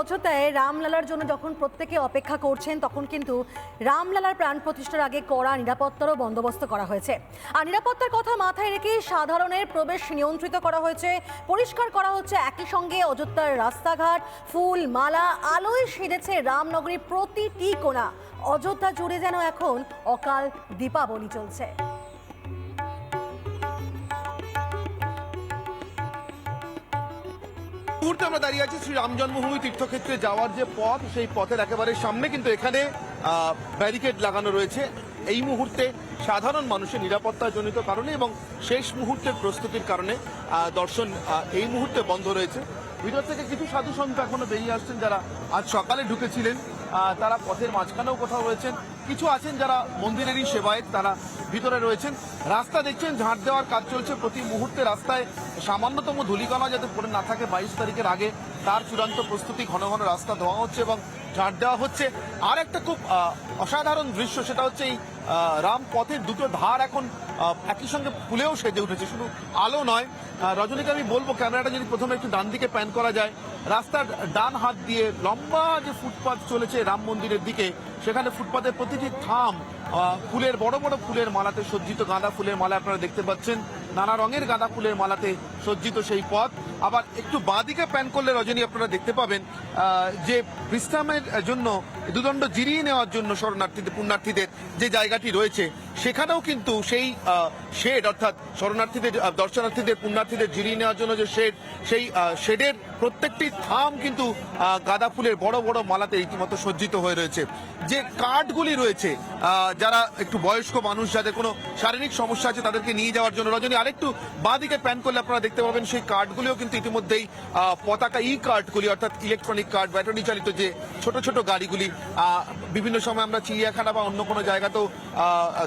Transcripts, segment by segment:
অযোধ্যায় রামলালার জন্য যখন প্রত্যেকে অপেক্ষা করছেন, তখন কিন্তু রামলালার প্রাণ প্রতিষ্ঠার আগে কড়া নিরাপত্তারও বন্দোবস্ত করা হয়েছে। আর নিরাপত্তার কথা মাথায় রেখে সাধারণের প্রবেশ নিয়ন্ত্রিত করা হয়েছে। পরিষ্কার করা হচ্ছে একই সঙ্গে অযোধ্যার রাস্তাঘাট, ফুল, মালা, আলোয় সেজেছে রামনগরীর প্রতিটি কোণা। অযোধ্যা জুড়ে যেন এখন অকাল দীপাবলি চলছে। মুহূর্তে আমরা দাঁড়িয়ে আছি শ্রী রাম জন্মভূমি তীর্থক্ষেত্রে যাওয়ার যে পথ, সেই পথের একেবারে সামনে কিন্তু এখানে ব্যারিকেড লাগানো রয়েছে। এই মুহূর্তে সাধারণ মানুষের নিরাপত্তাজনিত কারণে এবং শেষ মুহূর্তের প্রস্তুতির কারণে দর্শন এই মুহূর্তে বন্ধ রয়েছে। ভিতর থেকে কিছু সাধু সন্ত এখনও বেরিয়ে আসছেন যারা আজ সকালে ঢুকেছিলেন। তারা পথের মাঝখানেও কোথাও রয়েছেন। কিছু আছেন যারা মন্দিরেরই সেবায় তারা ভিতরে রয়েছেন। রাস্তা দেখছেন, ঝাঁট দেওয়ার কাজ চলছে। প্রতি মুহূর্তে রাস্তায় সামান্যতম ধুলিকণা যাতে পড়ে না থাকে, বাইশ তারিখের আগে তার চূড়ান্ত প্রস্তুতি ঘন ঘন রাস্তা ধোয়া হচ্ছে এবং ঝাঁট দেওয়া হচ্ছে। আর একটা খুব অসাধারণ দৃশ্য, সেটা হচ্ছে এই আহ, রাম পথের দুটো ধার এখন একই সঙ্গে ফুলেও সেজে উঠেছে। শুধু আলো নয় রজনীকে আমি বলব ক্যামেরাটা যদি প্রথমে একটু ডান দিকে প্যান করা যায় রাস্তার ডান হাত দিয়ে লম্বা যে ফুটপাথ চলেছে রাম মন্দিরের দিকে সেখানে ফুটপাথের প্রতিটি থাম ফুলের বড় বড় ফুলের মালাতে সজ্জিত গাঁদা ফুলের মালা আপনারা দেখতে পাচ্ছেন। নানা রঙের গাঁদা ফুলের মালাতে সজ্জিত সেই পথ। আবার একটু বাঁদিকে প্যান করলে রজনী আপনারা দেখতে পাবেন যে বিশ্রামের জন্য দুদণ্ড জিরিয়ে নেওয়ার জন্য শরণার্থীদের পুণ্যার্থীদের যে জায়গাটি রয়েছে, সেখানেও কিন্তু সেই শেড অর্থাৎ শরণার্থীদের দর্শনার্থীদের, পুণ্যার্থীদের জিরিয়ে নেওয়ার জন্য যে শেড, সেই শেডের প্রত্যেকটি থাম কিন্তু গাঁদা ফুলের বড় বড় মালাতে রীতিমতো সজ্জিত হয়ে রয়েছে। যে কার্ডগুলি রয়েছে যারা একটু বয়স্ক মানুষ, যাদের কোনো শারীরিক সমস্যা আছে, তাদেরকে নিয়ে যাওয়ার জন্য রজনী, আরেকটু বাঁদিকে প্যান করলে আপনারা দেখতে পাবেন, সেই কার্ডগুলিও কিন্তু ইতিমধ্যেই পতাকা ই কার্ডগুলি অর্থাৎ ইলেকট্রনিক কার্ড ব্যাটারি চালিত যে ছোট ছোট গাড়িগুলি বিভিন্ন সময় আমরা চিড়িয়াখানা বা অন্য কোনো জায়গাতেও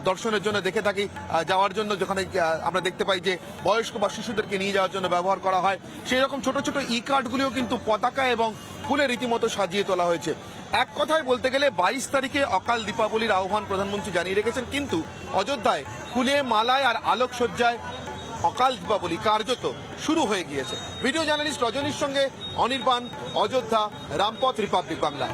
দর্শনের জন্য দেখে থাকি যাওয়ার জন্য যেখানে আমরা দেখতে পাই যে বয়স্ক বা শিশুদেরকে নিয়ে যাওয়ার জন্য ব্যবহার করা হয়। সেই রকম ছোট ছোট ই কার্ডগুলিও কিন্তু পতাকা এবং ফুলে রীতিমতো সাজিয়ে তোলা হয়েছে। এক কথায় বলতে গেলে বাইশ তারিখে অকাল দীপাবলির আহ্বান প্রধানমন্ত্রী জানিয়ে রেখেছেন, কিন্তু অযোধ্যায় ফুলে, মালায় আর আলোকসজ্জায় অকাল দীপাবলি কার্যত শুরু হয়ে গিয়েছে। ভিডিও জার্নালিস্ট রজনীর সঙ্গে অনির্বাণ, অযোধ্যা, রামপথ, রিপাবলিক বাংলা।